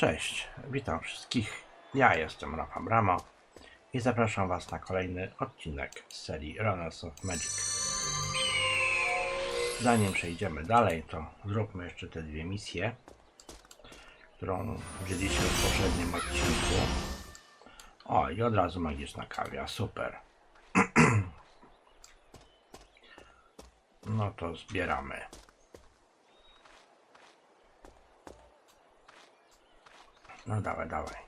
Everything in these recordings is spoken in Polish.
Cześć, witam wszystkich. Ja jestem Rafa Bramo i zapraszam Was na kolejny odcinek z serii Runners of Magic. Zanim przejdziemy dalej, to zróbmy jeszcze te dwie misje, którą wzięliśmy w poprzednim odcinku. O, i od razu magiczna kawia, super. No to zbieramy. No dawaj, dawaj.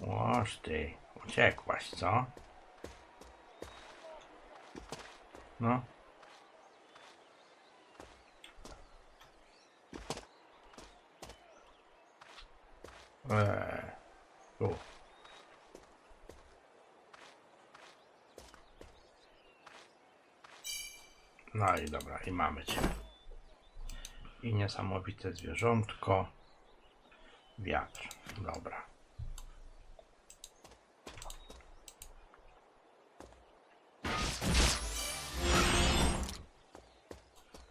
Łoż ty, uciekłaś, co? No. Eee, tu. No i dobra, i mamy cię. I niesamowite zwierzątko. Wiatr. Dobra.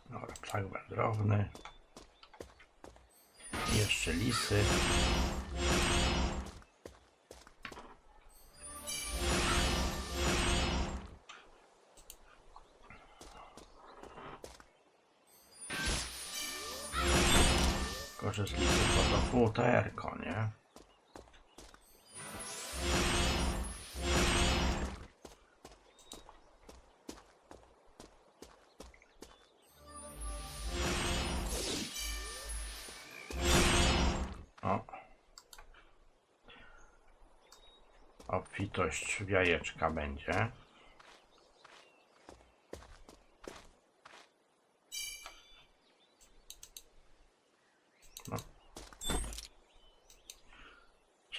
Dobra, ptak wędrowny. Jeszcze lisy. To to futerko, nie? O. Obfitość jajeczka będzie.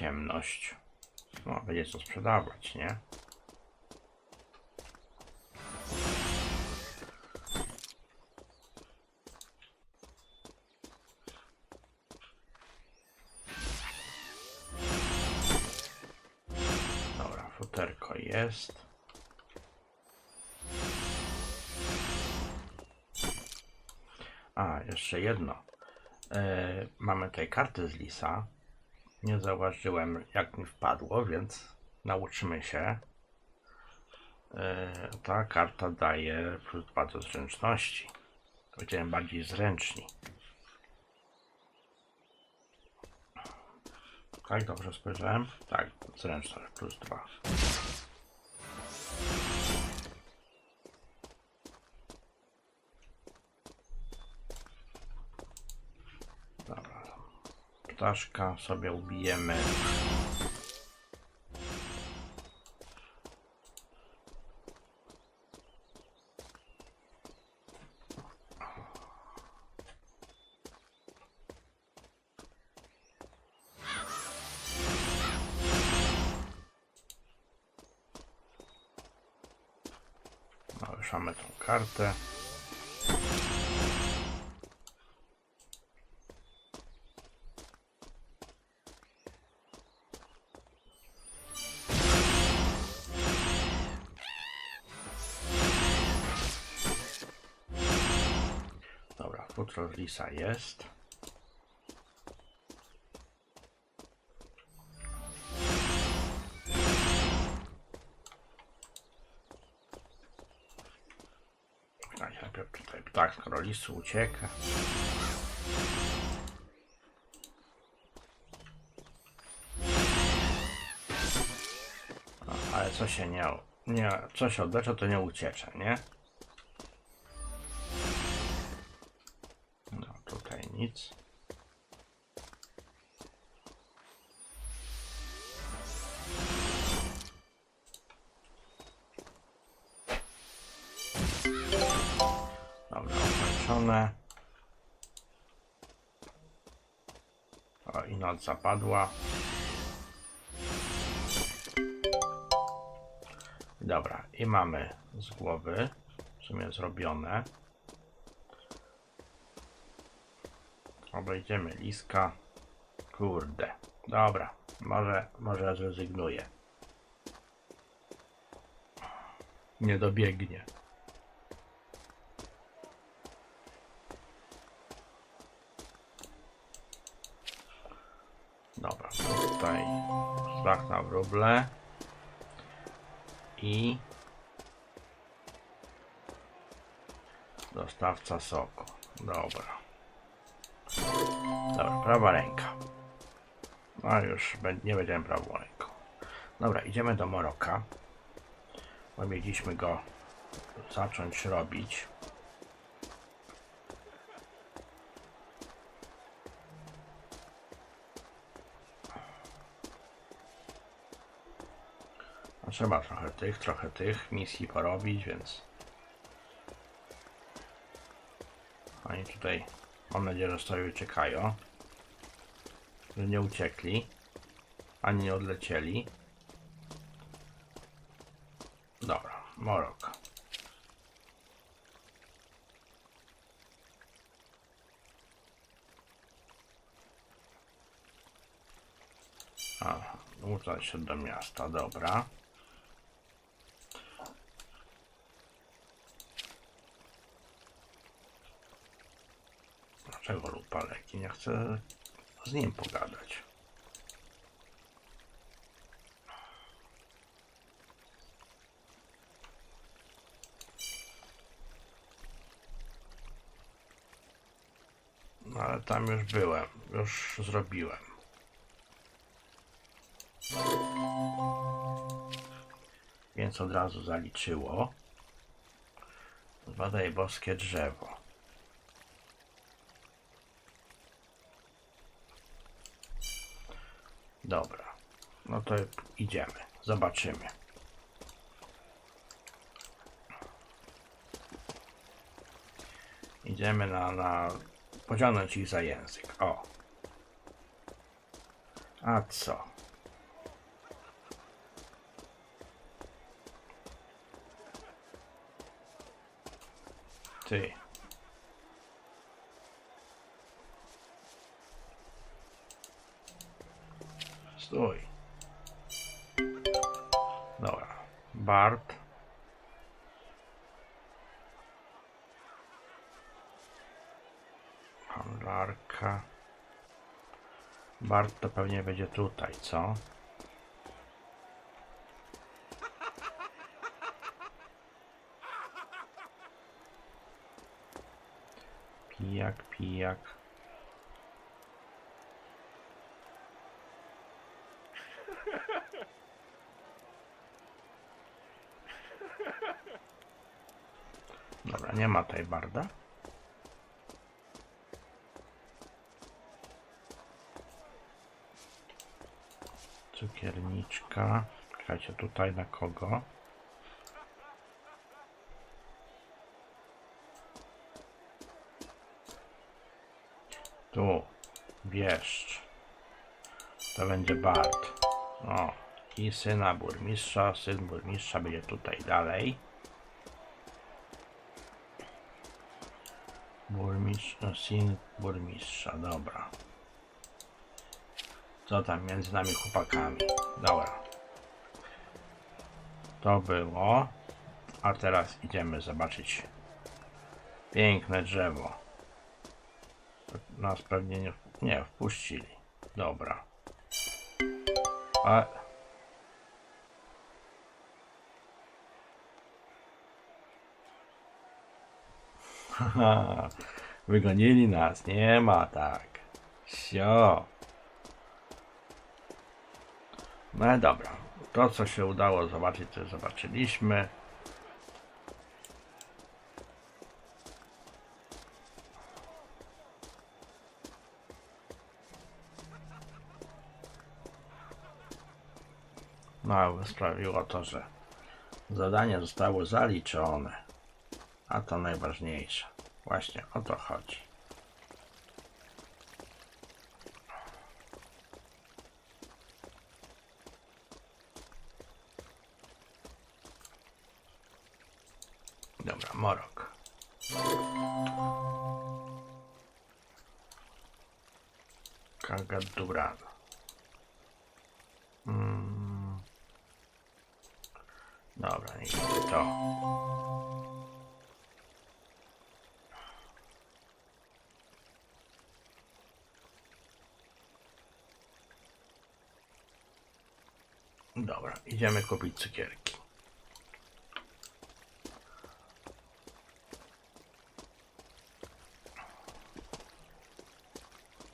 Ciemność. No, będzie co sprzedawać, nie? Dobra, futerko jest. A, jeszcze jedno. E, mamy tutaj kartę z Lisa. Nie zauważyłem, jak mi wpadło, więc nauczymy się. E, ta karta daje plus 2 do zręczności. Będziemy bardziej zręczni. Tak, dobrze spojrzałem? Tak, zręczność plus 2. Ptaszka sobie ubijemy. No, już mamy tą kartę. Lisa jest. Najpierw tutaj ptak, skoro lisu ucieka. No, ale co się nie, nie, co się odbecza, to nie uciecze, nie? Nic. Dobra, ukończone. O, i noc zapadła. Dobra, i mamy z głowy w sumie zrobione. Obejdziemy liska. Kurde. Dobra, może, może zrezygnuję. Nie dobiegnie. Dobra, tutaj szlak na wróble i dostawca soku. Dobra. Prawa ręka. No już nie będziemy prawą ręką. Dobra, idziemy do Moroka. Bo mieliśmy go zacząć robić. Trzeba trochę tych, trochę tych misji porobić, więc oni tutaj mam nadzieję, że sobie uciekają. Że nie uciekli. Ani nie odlecieli. Dobra, Morok. Aha, udać się do miasta, dobra. Dlaczego Lupaleki? Nie chcę z nim pogadać. No ale tam już byłem, już zrobiłem. Więc od razu zaliczyło. Zbadaj boskie drzewo. Dobra. No to idziemy. Zobaczymy. Idziemy na, na pociągnąć ich za język. O. A co? Ty. Stój. Dobra. Bart. Handlarka. Bart to pewnie będzie tutaj, co? Pijak, pijak. Dobra, nie ma tutaj barda. Cukierniczka. Czekajcie, tutaj na kogo? Tu. Wieszcz. To będzie Bart. O. I syna burmistrza. Syn burmistrza będzie tutaj dalej. Burmistrz, no, syn burmistrza, dobra. Co tam między nami chłopakami? Dobra. To było. A teraz idziemy zobaczyć piękne drzewo. Nas pewnie nie, nie wpuścili. Dobra. A... Haha, wygonili nas, nie ma tak. Sio. No dobra, to co się udało zobaczyć, to zobaczyliśmy. No, sprawiło to, że zadanie zostało zaliczone. A to najważniejsze. Właśnie o to chodzi. Dobra, Morok. Kagaduran. Mm. Dobra, będzie to. Dobra, idziemy kupić cukierki.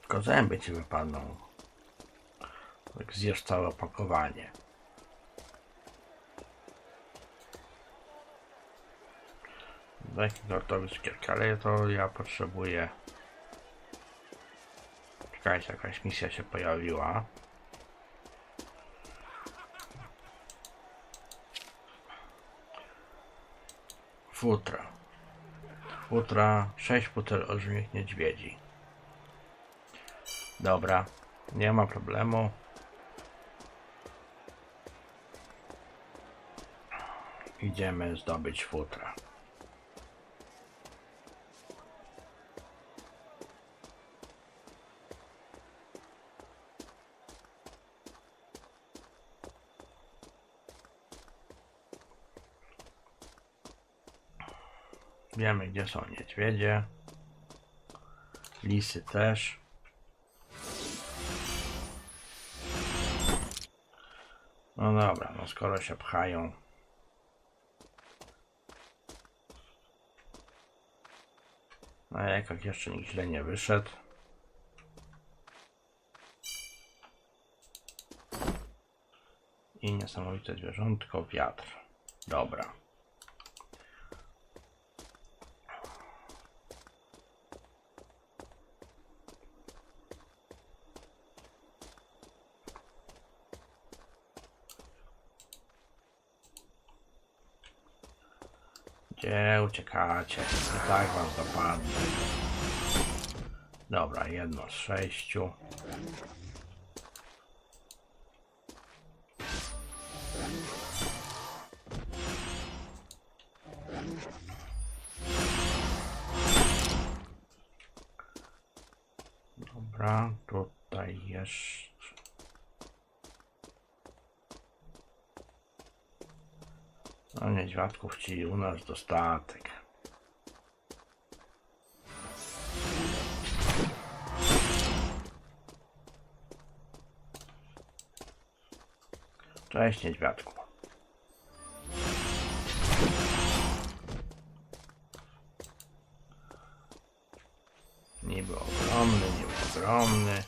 Tylko zęby ci wypadną. Jak zjesz całe opakowanie. Daj gotowy cukierki, ale to ja potrzebuję. Czekajcie, jakaś misja się pojawiła. Futra. Futra, 6 butel olbrzymich niedźwiedzi. Dobra, nie ma problemu. Idziemy zdobyć futra. Wiemy gdzie są niedźwiedzie. Lisy też. No dobra, no skoro się pchają. A jak jeszcze nikt źle nie wyszedł. I niesamowite zwierzątko, wiatr. Dobra. Gdzie uciekacie? I tak was dopadnę. Dobra, jedno z sześciu. Dobra, tutaj jeszcze. No niedźwiadków ci u nas dostatek. Cześć niedźwiadku. Niby ogromny, niby ogromny.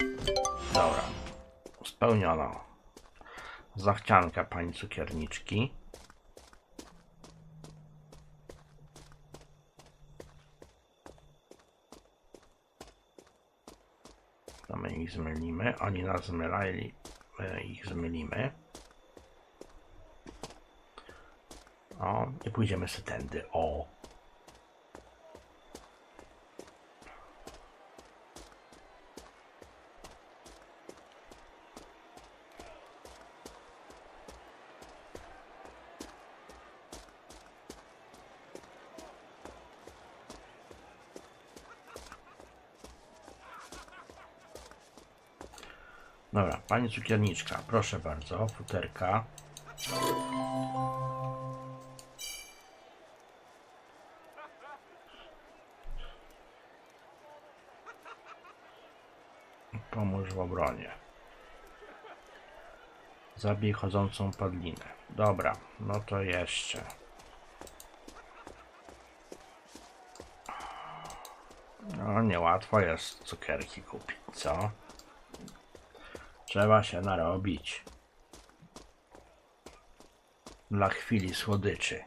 Dobra. Spełniono. Zachcianka pani cukierniczki. To my ich zmylimy. Oni nas zmylali. My ich zmylimy. O, i pójdziemy sobie tędy. O. Dobra, pani cukierniczka, proszę bardzo, futerka. Pomóż w obronie. Zabij chodzącą padlinę. Dobra, no to jeszcze. No, niełatwo jest cukierki kupić, co? Trzeba się narobić. Dla chwili słodyczy.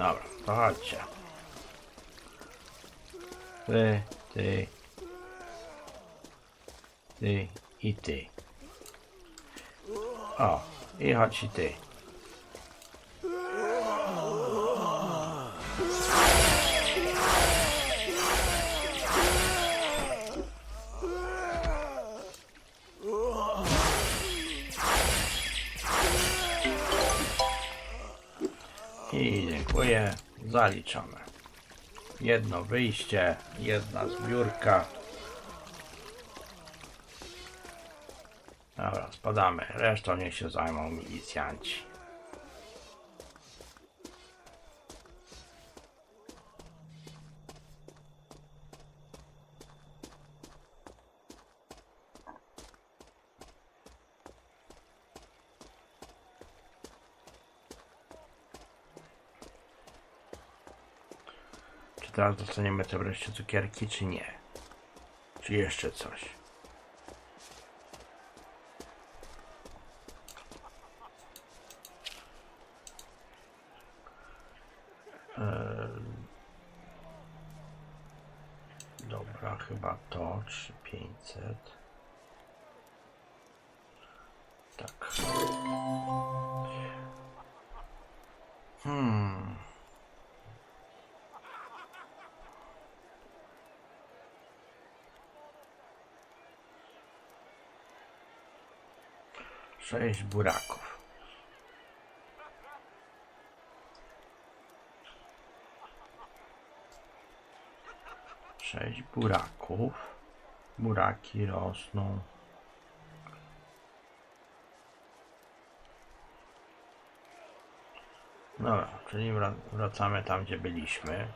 Dobra, to chodźcie. Ty, ty. Ty i ty. O, i chodź i ty. zaliczone. Jedno wyjście, jedna zbiórka. Dobra, spadamy. Resztą niech się zajmą milicjanci. Teraz dostaniemy te wreszcie cukierki, czy nie? Czy jeszcze coś? Dobra, chyba to 3500. Tak. Hmm. Sześć buraków. Sześć buraków. Buraki rosną. Dobra, czyli wra- wracamy tam, gdzie byliśmy.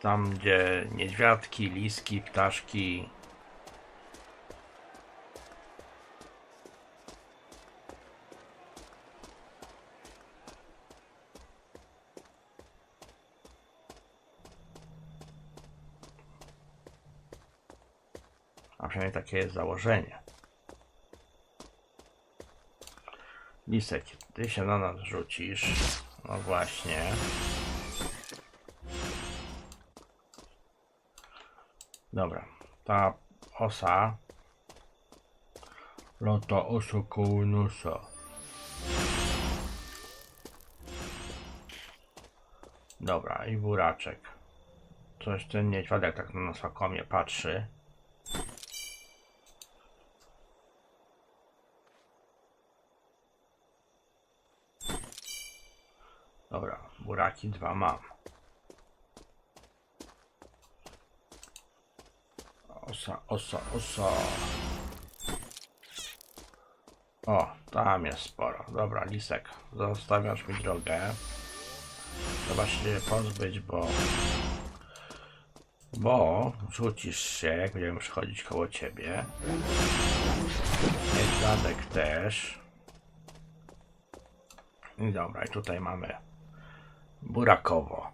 Tam, gdzie niedźwiadki, liski, ptaszki. Przynajmniej takie jest założenie. Lisek, ty się na nas rzucisz. No właśnie. Dobra, ta osa. Lota oso koło. Dobra, i buraczek. Coś ten niedźwiadek tak na nas łakomie patrzy. Buraki dwa mam. Osa, osa, osa. O, tam jest sporo. Dobra, lisek, zostawiasz mi drogę. Trzeba się pozbyć, bo... Bo rzucisz się, jak będziemy przychodzić koło ciebie. Niedźwiadek też. Dobra, i tutaj mamy burakowo.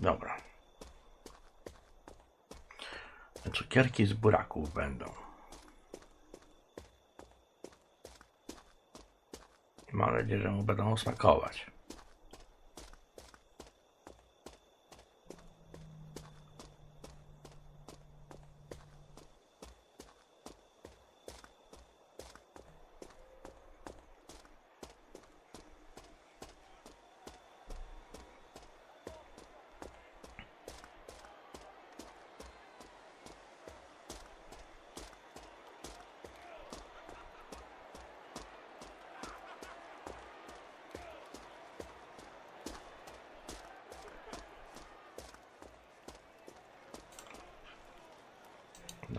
Dobra. Cukierki z buraków będą. Mam nadzieję, że mu będą smakować.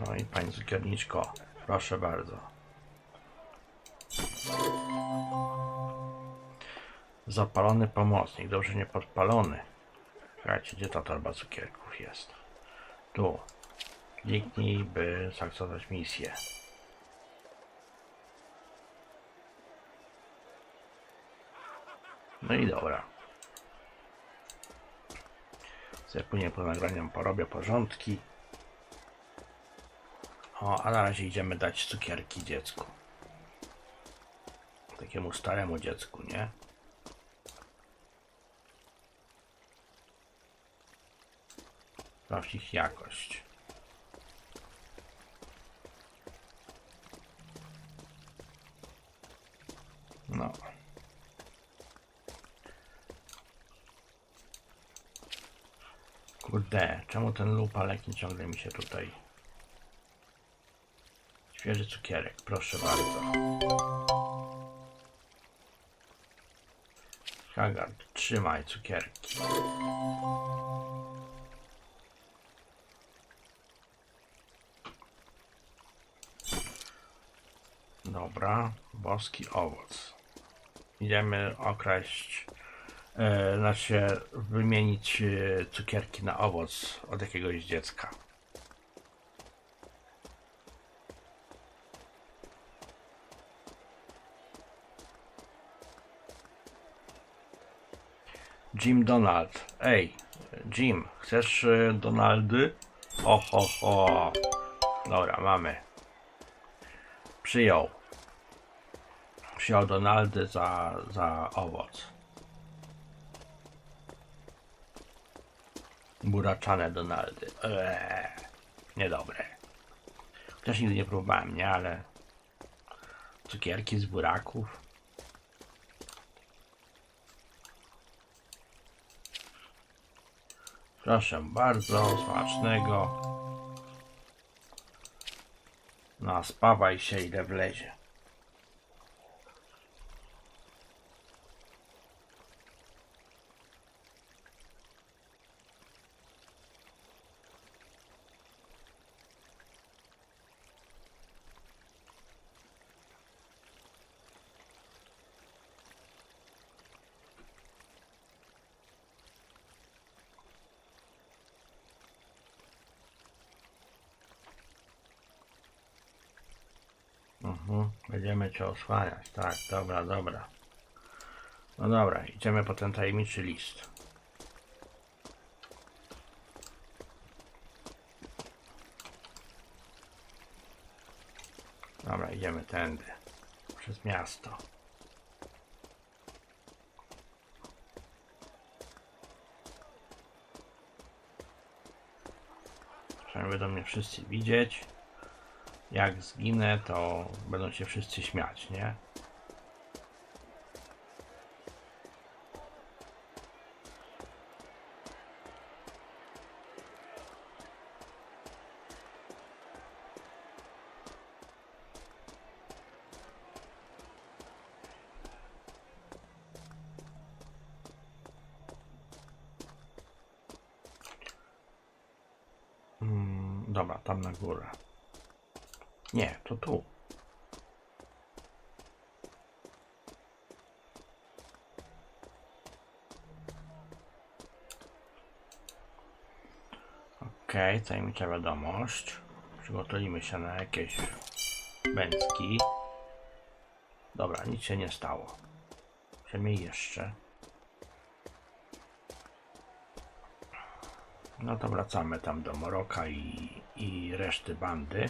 No i pani cukierniczko, proszę bardzo. Zapalony pomocnik, dobrze nie podpalony. Słuchajcie, gdzie ta torba cukierków jest? Tu. Kliknij, by zaakceptować misję. No i dobra. Sobie po nagraniu porobię porządki. O, a na razie idziemy dać cukierki dziecku. Takiemu staremu dziecku, nie? Sprawdź ich jakość. No. Kurde, czemu ten lupalek nie ciągle mi się tutaj... Świeży cukierek, proszę bardzo. Hagard, trzymaj cukierki. Dobra, boski owoc. Idziemy okraść, e, znaczy wymienić e, cukierki na owoc od jakiegoś dziecka. Jim Donald. Ej, Jim, chcesz e, Donaldy? O, ho. Dobra, mamy. Przyjął. Przyjął Donaldy za, za owoc. Buraczane Donaldy. Eee, niedobre. Też nigdy nie próbowałem, nie? Ale cukierki z buraków. Proszę bardzo, smacznego. No, spawaj się ile wlezie. Mhm, będziemy cię osłaniać. Tak, dobra, dobra. No dobra, idziemy po ten tajemniczy list. Dobra, idziemy tędy. Przez miasto. Przynajmniej będą mnie wszyscy widzieć jak zginę, to będą się wszyscy śmiać, nie? Mm, dobra, tam na górę. Nie, to tu. Okej, okay, tajemnicza wiadomość. Przygotujmy się na jakieś bęcki. Dobra, nic się nie stało. Przynajmniej jeszcze. No to wracamy tam do Moroka i, i reszty bandy.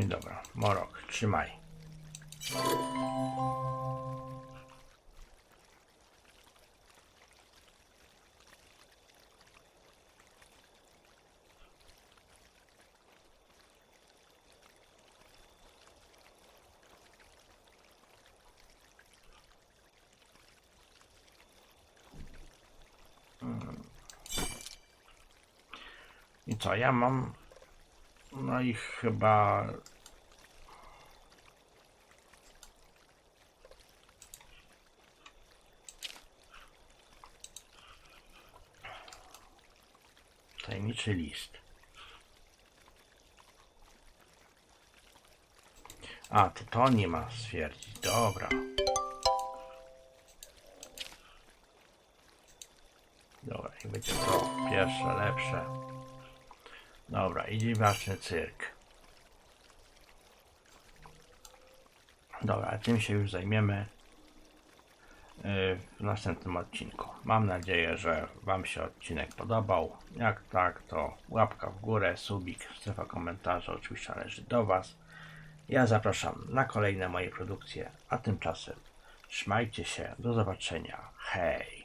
I dobra, Morok, trzymaj. Mm. I co, ja mam no i chyba. Tajemniczy list. A, to to nie ma stwierdzić. Dobra. Dobra, i będzie to pierwsze, lepsze. Dobra, i dziwaczny cyrk. Dobra, tym się już zajmiemy y, w następnym odcinku. Mam nadzieję, że Wam się odcinek podobał. Jak tak, to łapka w górę, subik, strefa komentarzy oczywiście należy do Was. Ja zapraszam na kolejne moje produkcje, a tymczasem trzymajcie się, do zobaczenia, hej!